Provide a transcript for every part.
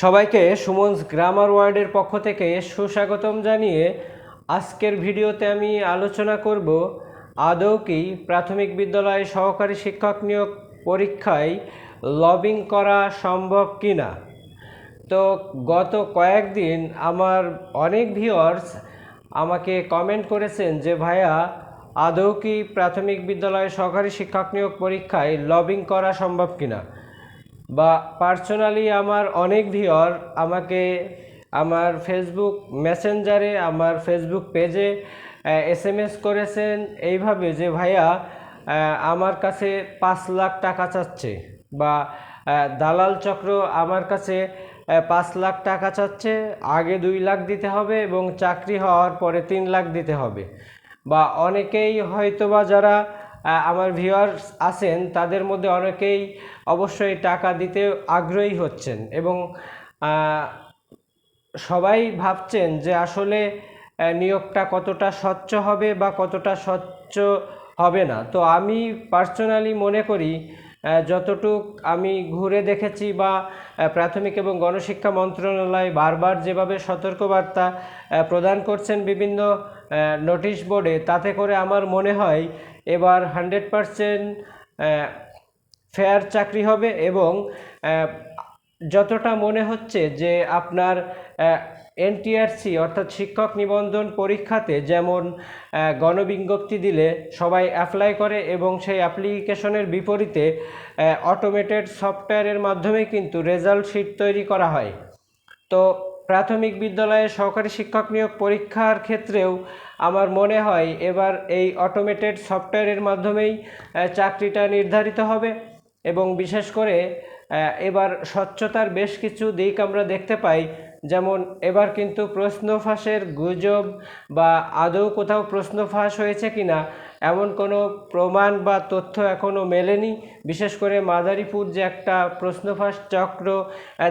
সবাইকে সুমনস গ্রামার ওয়ার্ডের পক্ষ থেকে সুস্বাগতম জানিয়ে আজকের ভিডিওতে আমি আলোচনা করব আদৌ কি প্রাথমিক বিদ্যালয়ে সহকারী শিক্ষক নিয়োগ পরীক্ষায় লবিং করা সম্ভব কি না তো গত কয়েকদিন আমার অনেক ভিউয়ার্স আমাকে কমেন্ট করেছেন যে, ভাইয়া, আদৌ কি প্রাথমিক বিদ্যালয়ে সহকারী শিক্ষক নিয়োগ পরীক্ষায় লবিং করা সম্ভব কিনা? বা পার্সোনালি আমার অনেক ভিওর আমাকে আমার ফেসবুক মেসেঞ্জারে আমার ফেসবুক পেজে এস এম এস করেছেন এইভাবে যে, ভাইয়া আমার কাছে পাঁচ লাখ টাকা চাচ্ছে বা দালাল চক্র আমার কাছে পাঁচ লাখ টাকা চাচ্ছে, আগে দুই লাখ দিতে হবে এবং চাকরি হওয়ার পরে তিন লাখ দিতে হবে। বা অনেকেই হয়তোবা যারা আমার ভিউয়ার্স আছেন, তাদের মধ্যে অনেকেই অবশ্যই টাকা দিতে আগ্রহী হচ্ছেন এবং সবাই ভাবছেন যে আসলে নিয়োগটা কতটা স্বচ্ছ হবে বা কতটা স্বচ্ছ হবে না। তো আমি পার্সোনালি মনে করি যতটুক আমি ঘুরে দেখেছি বা প্রাথমিক এবং গণশিক্ষা মন্ত্রণালয় বারবার যেভাবে সতর্কবার্তা প্রদান করছেন বিভিন্ন নোটিশ বোর্ডে তাতে করে আমার মনে হয় এবার হান্ড্রেড পারসেন্ট ফেয়ার চাকরি হবে এবং যতটা মনে হচ্ছে যে আপনার এনটিআরসি অর্থাৎ শিক্ষক নিবন্ধন পরীক্ষাতে যেমন গণবিজ্ঞপ্তি দিলে সবাই অ্যাপ্লাই করে এবং সেই অ্যাপ্লিকেশনের বিপরীতে অটোমেটেড সফটওয়্যারের মাধ্যমে কিন্তু রেজাল্ট শিট তৈরি করা হয়। তো প্রাথমিক বিদ্যালয়ে সহকারী শিক্ষক নিয়োগ পরীক্ষার ক্ষেত্রেও আমার মনে হয় এবার এই অটোমেটেড সফটওয়্যারের মাধ্যমেই চাকরিটা নির্ধারিত হবে এবং বিশেষ করে এবার স্বচ্ছতার বেশ কিছু দিক আমরা দেখতে পাই। যেমন এবার কিন্তু প্রশ্ন ফাঁসের গুজব বা আদৌ কোথাও প্রশ্ন ফাঁস হয়েছে কি না এমন কোনো প্রমাণ বা তথ্য এখনও মেলেনি। বিশেষ করে মাদারীপুর যে একটা প্রশ্ন ফাঁস চক্র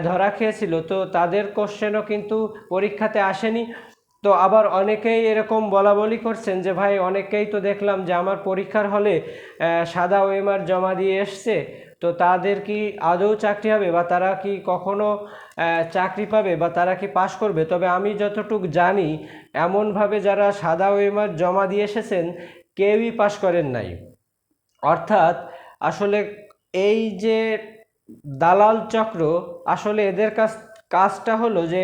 ধরা খেয়েছিল, তো তাদের কোশ্চেনও কিন্তু পরীক্ষাতে আসেনি। তো আবার অনেকেই এরকম বলা বলি করছেন যে, ভাই অনেকেই তো দেখলাম যে আমার পরীক্ষার হলে সাদা ওয়েমার জমা দিয়ে এসছে। তো তাদের কি আদৌ চাকরি হবে বা তারা কি কখনো চাকরি পাবে বা তারা কি পাশ করবে? তবে আমি যতটুক জানি, এমনভাবে যারা সাদা ওয়েমার জমা দিয়ে এসেছেন, কেউই পাশ করেন নাই। অর্থাৎ আসলে এই যে দালাল চক্র, আসলে এদের কাছ, কাজটা হলো যে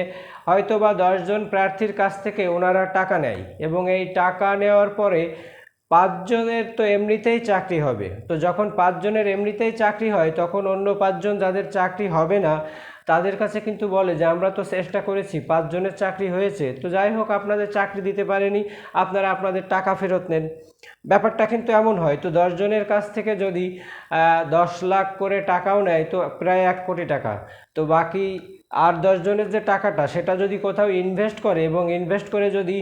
হয়তো বা দশজন প্রার্থীর কাছ থেকে ওনারা টাকা নেয় এবং এই টাকা নেওয়ার পরে পাঁচজনের তো এমনিতেই চাকরি হবে। তো যখন পাঁচজনের এমনিতেই চাকরি হয়, তখন অন্য পাঁচজন যাদের চাকরি হবে না, তাদের কাছে কিন্তু বলে যে, আমরা তো চেষ্টা করেছি, পাঁচজনের চাকরি হয়েছে। তো যাই হোক, আপনাদের চাকরি দিতে পারেনি, আপনারা আপনাদের টাকা ফেরত নেন। ব্যাপারটা কিন্তু এমন হয়, তো দশজনের কাছ থেকে যদি দশ লাখ করে টাকাও নেয়, তো প্রায় এক কোটি টাকা। তো বাকি আর দশজনের যে টাকাটা, সেটা যদি কোথাও ইনভেস্ট করে এবং ইনভেস্ট করে যদি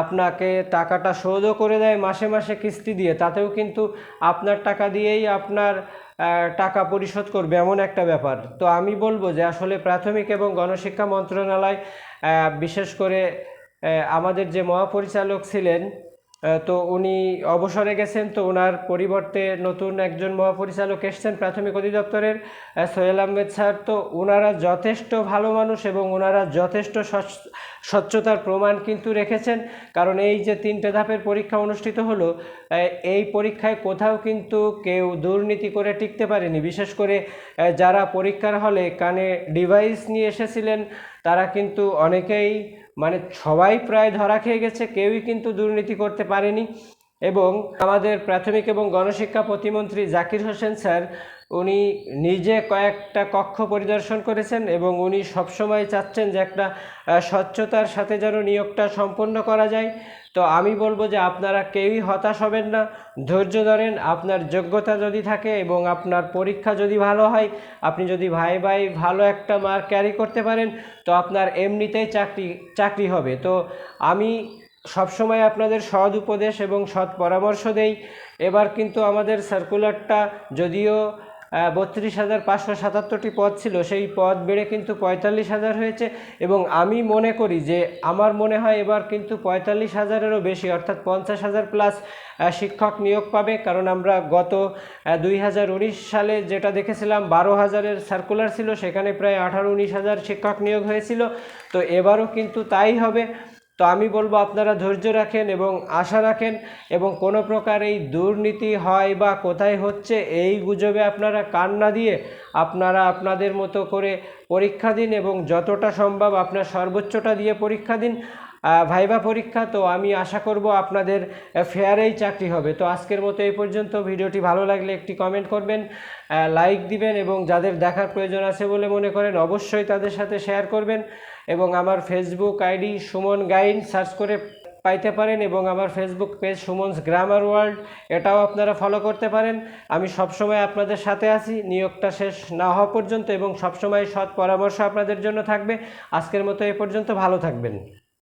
আপনাকে টাকাটা শোধও করে দেয় মাসে মাসে কিস্তি দিয়ে, তাতেও কিন্তু আপনার টাকা দিয়েই আপনার টাকা পরিশোধ করবে এমন একটা ব্যাপার। তো আমি বলব যে আসলে প্রাথমিক এবং গণশিক্ষা মন্ত্রণালয় বিশেষ করে আমাদের যে মহাপরিচালক ছিলেন তো উনি অবসরে গেছেন, তো ওনার পরিবর্তে নতুন একজন মহাপরিচালক এসছেন প্রাথমিক অধিদপ্তরের সোহেল আহমেদ স্যার। তো ওনারা যথেষ্ট ভালো মানুষ এবং ওনারা যথেষ্ট স্বচ্ছ- স্বচ্ছতার প্রমাণ কিন্তু রেখেছেন। কারণ এই যে তিনটে ধাপের পরীক্ষা অনুষ্ঠিত হলো এই পরীক্ষায় কোথাও কিন্তু কেউ দুর্নীতি করে টিকতে পারেনি। বিশেষ করে যারা পরীক্ষার হলে কানে ডিভাইস নিয়ে এসেছিলেন, তারা কিন্তু অনেকেই মানে সবাই প্রায় ধরা খেয়ে গেছে, কেউই কিন্তু দুর্নীতি করতে পারেনি। এবং আমাদের প্রাথমিক এবং গণশিক্ষা প্রতিমন্ত্রী জাকির হোসেন স্যার উনি নিজে কয়েকটা কক্ষ পরিদর্শন করেছেন এবং উনি সবসময় চাচ্ছেন যে একটা স্বচ্ছতার সাথে যেন নিয়োগটা সম্পন্ন করা যায়। তো আমি বলব যে আপনারা কেউই হতাশ হবেন না। ধৈর্য ধরেন, আপনার যোগ্যতা যদি থাকে এবং আপনার পরীক্ষা যদি ভালো হয়, আপনি যদি ভাই ভাই ভালো একটা মার্ক ক্যারি করতে পারেন, তো আপনার এমনিতেই চাকরি চাকরি হবে। তো আমি সবসময় আপনাদের সৎ উপদেশ এবং সৎ পরামর্শ দেই। এবার কিন্তু আমাদের সার্কুলারটা যদিও বত্রিশ হাজার পাঁচশো সাতাত্তরটি পদ ছিল। সেই পদ বেড়ে কিন্তু পঁয়তাল্লিশ হাজার হয়েছে এবং আমি মনে করি যে আমার মনে হয় এবার কিন্তু পঁয়তাল্লিশ হাজারেরও বেশি, অর্থাৎ পঞ্চাশ হাজার প্লাস শিক্ষক নিয়োগ পাবে। কারণ আমরা গত দুই হাজার উনিশ সালে যেটা দেখেছিলাম, বারো হাজারের সার্কুলার ছিল, সেখানে প্রায় আঠারো উনিশ হাজার শিক্ষক নিয়োগ হয়েছিল। তো এবারও কিন্তু তাই হবে। তো আমি বলব আপনারা ধৈর্য রাখেন এবং আশা রাখেন এবং কোনো প্রকার এই দুর্নীতি হয় বা কোথায় হচ্ছে এই গুজবে আপনারা কান না দিয়ে আপনারা আপনাদের মতো করে পরীক্ষা দিন এবং যতটা সম্ভব আপনার সর্বোচ্চটা দিয়ে পরীক্ষা দিন। ভাইবা পরীক্ষা, তো আমি আশা করব আপনাদের ফেয়ারেই চাকরি হবে। তো আজকের মতো এই পর্যন্ত। ভিডিওটি ভালো লাগলে একটি কমেন্ট করবেন লাইক দিবেন এবং যাদের দেখার প্রয়োজন আছে বলে মনে করেন, অবশ্যই তাদের সাথে শেয়ার করবেন এবং আমার Facebook ID Suman Gain search করে পাইতে পারেন এবং আমার Facebook page Suman's grammar world এটাও আপনারা ফলো করতে পারেন। আমি সবসময় আপনাদের সাথে আছি, নিয়োগটা শেষ না হওয়া পর্যন্ত এবং সবসময় সৎ পরামর্শ আপনাদের জন্য থাকবে। আজকের মতো এ পর্যন্ত, ভালো থাকবেন।